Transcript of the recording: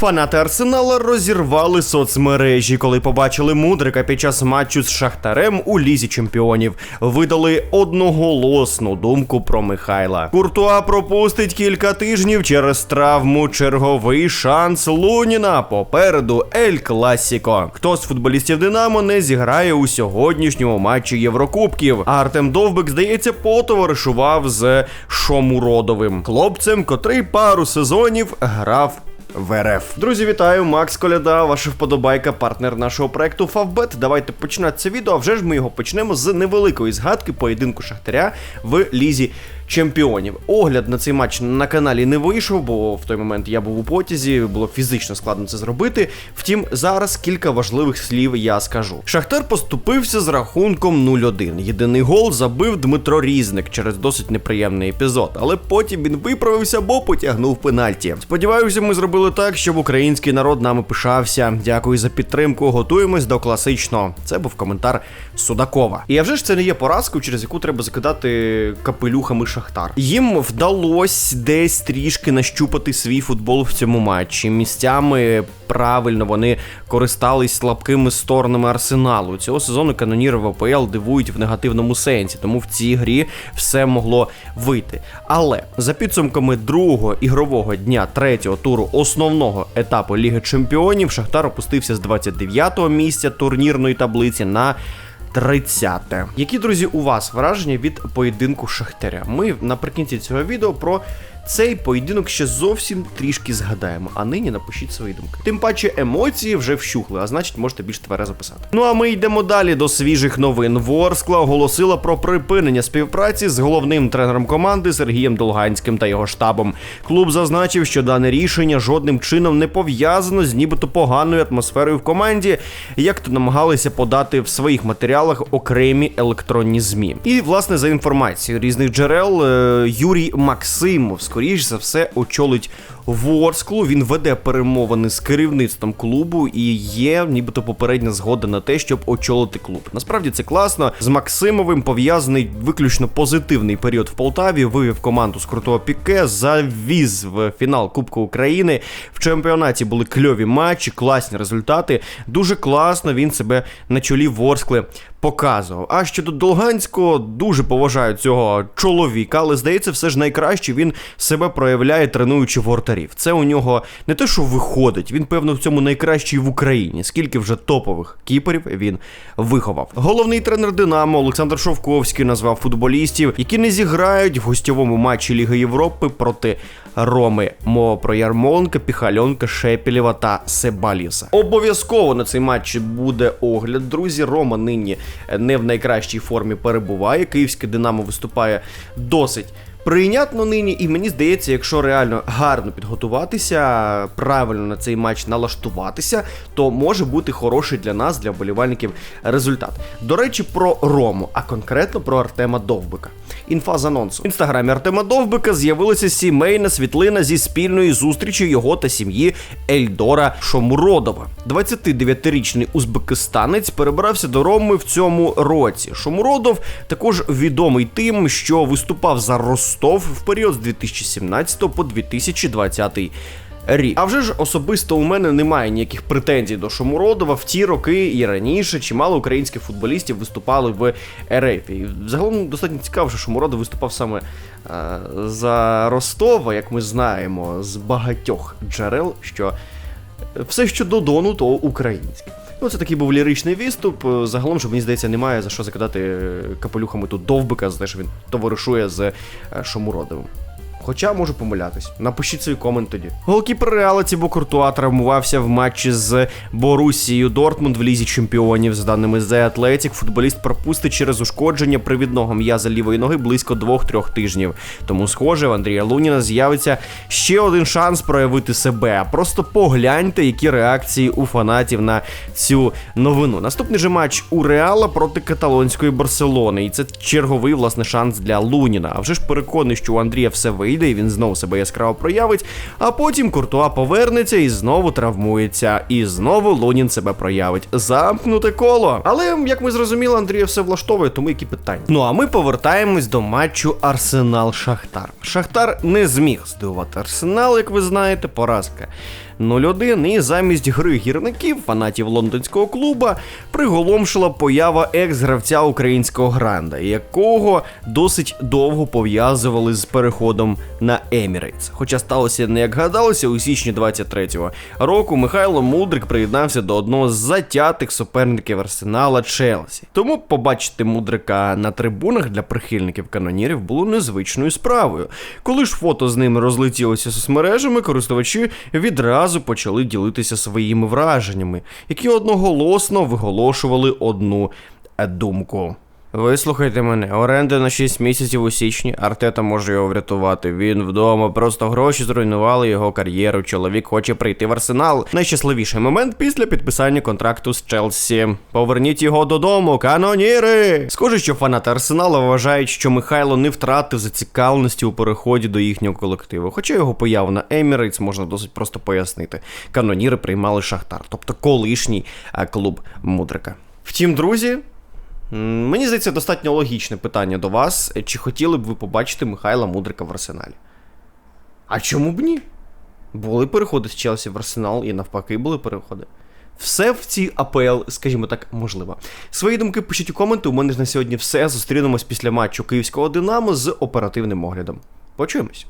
Фанати Арсенала розірвали соцмережі, коли побачили мудрика під час матчу з Шахтарем у лізі чемпіонів. Видали одноголосну думку про Михайла. Куртуа пропустить кілька тижнів через травму. Черговий шанс Луніна. Попереду Ель Класіко. Хто з футболістів Динамо не зіграє у сьогоднішньому матчі Єврокубків. Артем Довбик, здається, потоваришував з Шомуродовим хлопцем, котрий пару сезонів грав в РФ. Друзі, вітаю! Макс Коляда, ваша вподобайка, партнер нашого проекту Фавбет. Давайте починати це відео. А вже ж ми його почнемо з невеликої згадки поєдинку Шахтаря в лізі чемпіонів. Огляд на цей матч на каналі не вийшов, бо в той момент я був у потязі, було фізично складно це зробити. Втім, зараз кілька важливих слів я скажу. Шахтар поступився з рахунком 0-1. Єдиний гол забив Дмитро Різник через досить неприємний епізод, але потім він виправився, бо потягнув пенальті. Сподіваюся, ми зробили так, щоб український народ нами пишався. Дякую за підтримку. Готуємось до класичного. Це був коментар Судакова. І а вже ж це не є поразкою, через яку треба закидати капелюхами Шахтар. Їм вдалося десь трішки нащупати свій футбол в цьому матчі. Місцями правильно вони користались слабкими сторонами арсеналу. Цього сезону каноніри ВПЛ дивують в негативному сенсі, тому в цій грі все могло вийти. Але за підсумками другого ігрового дня третього туру основного етапу Ліги Чемпіонів Шахтар опустився з 29-го місця турнірної таблиці на 30-те. Які, друзі, у вас враження від поєдинку Шахтаря? Ми наприкінці цього відео про цей поєдинок ще зовсім трішки згадаємо, а нині напишіть свої думки. Тим паче емоції вже вщухли, а значить можете більш тверезо писати. Ну а ми йдемо далі до свіжих новин. Ворскла оголосила про припинення співпраці з головним тренером команди Сергієм Долганським та його штабом. Клуб зазначив, що дане рішення жодним чином не пов'язано з нібито поганою атмосферою в команді, як то намагалися подати в своїх матеріалах окремі електронні змі. І власне за інформацією різних джерел е, Юрій Максимов скоріш за все очолить Ворсклу. Він веде перемовини з керівництвом клубу і є, нібито попередня згода на те, щоб очолити клуб. Насправді це класно. З Максимовим пов'язаний виключно позитивний період в Полтаві. Вивів команду з крутого піке, завіз в фінал Кубку України. В чемпіонаті були кльові матчі, класні результати. Дуже класно він себе на чолі Ворскли показував. А щодо Долганського, дуже поважаю цього чоловіка, але здається, все ж найкраще він себе проявляє, тренуючи воротарів. Це у нього не те, що виходить, він, певно, в цьому найкращий в Україні. Скільки вже топових кіперів він виховав. Головний тренер Динамо Олександр Шовковський назвав футболістів, які не зіграють в гостьовому матчі Ліги Європи проти Роми. Мова про Ярмоленка, Піхальонка, Шепелєва та Себаліса. Обов'язково на цей матч буде огляд. Друзі, Рома нині не в найкращій формі перебуває. Київське Динамо виступає досить. Прийнятно нині, і мені здається, якщо реально гарно підготуватися, правильно на цей матч налаштуватися, то може бути хороший для нас, для вболівальників, результат. До речі, про Рому, а конкретно про Артема Довбика. Інфа з анонсу. В інстаграмі Артема Довбика з'явилася сімейна світлина зі спільної зустрічі його та сім'ї Ельдора Шомуродова. 29-річний узбекистанець перебрався до Роми в цьому році. Шомуродов також відомий тим, що виступав за Ростов в період з 2017 по 2020 рік. А вже ж особисто у мене немає ніяких претензій до Шомуродова. В ті роки і раніше чимало українських футболістів виступали в РФ. І загалом достатньо цікаво, що Шомуродов виступав саме е, за Ростова, як ми знаємо, з багатьох джерел, що все, що до Дону, то українське. Ну, це такий був ліричний відступ. Загалом, що мені здається, немає за що закидати капелюхами тут довбика, за те, що він товаришує з е, Шомуродовим. Хоча можу помилятись. Напишіть свій комент тоді. Голкіпер Реала Тібо Куртуа травмувався в матчі з Борусією Дортмунд в лізі чемпіонів. За даними The Athletic, футболіст пропустить через ушкодження привідного м'яза лівої ноги близько 2-3 тижнів. Тому, схоже, в Андрія Луніна з'явиться ще один шанс проявити себе. Просто погляньте, які реакції у фанатів на цю новину. Наступний же матч у Реала проти каталонської Барселони. І це черговий власне шанс для Луніна. А вже ж переконаний, що у Андрія все вийде вийде, і він знову себе яскраво проявить. А потім Куртуа повернеться і знову травмується. І знову Лунін себе проявить. Замкнуте коло. Але як ми зрозуміли, Андрія все влаштовує, тому які питання. Ну а ми повертаємось до матчу Арсенал Шахтар. Шахтар не зміг здивувати Арсенал, як ви знаєте, поразка. 0-1, і замість гри гірників, фанатів лондонського клуба, приголомшила поява екс-гравця українського гранда, якого досить довго пов'язували з переходом на Емірейтс. Хоча сталося не як гадалося, у січні 23-го року Михайло Мудрик приєднався до одного з затятих суперників Арсенала Челсі. Тому побачити Мудрика на трибунах для прихильників канонірів було незвичною справою. Коли ж фото з ними розлетілося соцмережами, користувачі відразу почали ділитися своїми враженнями, які одноголосно виголошували одну думку. Вислухайте мене, оренда на 6 місяців у січні, Артета може його врятувати. Він вдома, просто гроші зруйнували його кар'єру. Чоловік хоче прийти в арсенал. Найщасливіший момент після підписання контракту з Челсі. Поверніть його додому, каноніри! Схоже, що фанати Арсенала вважають, що Михайло не втратив зацікавленості у переході до їхнього колективу. Хоча його появу на Емірейтс можна досить просто пояснити. Каноніри приймали Шахтар, тобто колишній е, клуб Мудрика. Втім, друзі. Мені здається, достатньо логічне питання до вас. Чи хотіли б ви побачити Михайла Мудрика в арсеналі? А чому б ні? Були переходи з Челсі в Арсенал і навпаки були переходи. Все в цій АПЛ, скажімо так, можливо. Свої думки пишіть у коменти. У мене ж на сьогодні все. Зустрінемось після матчу київського Динамо з оперативним оглядом. Почуємось.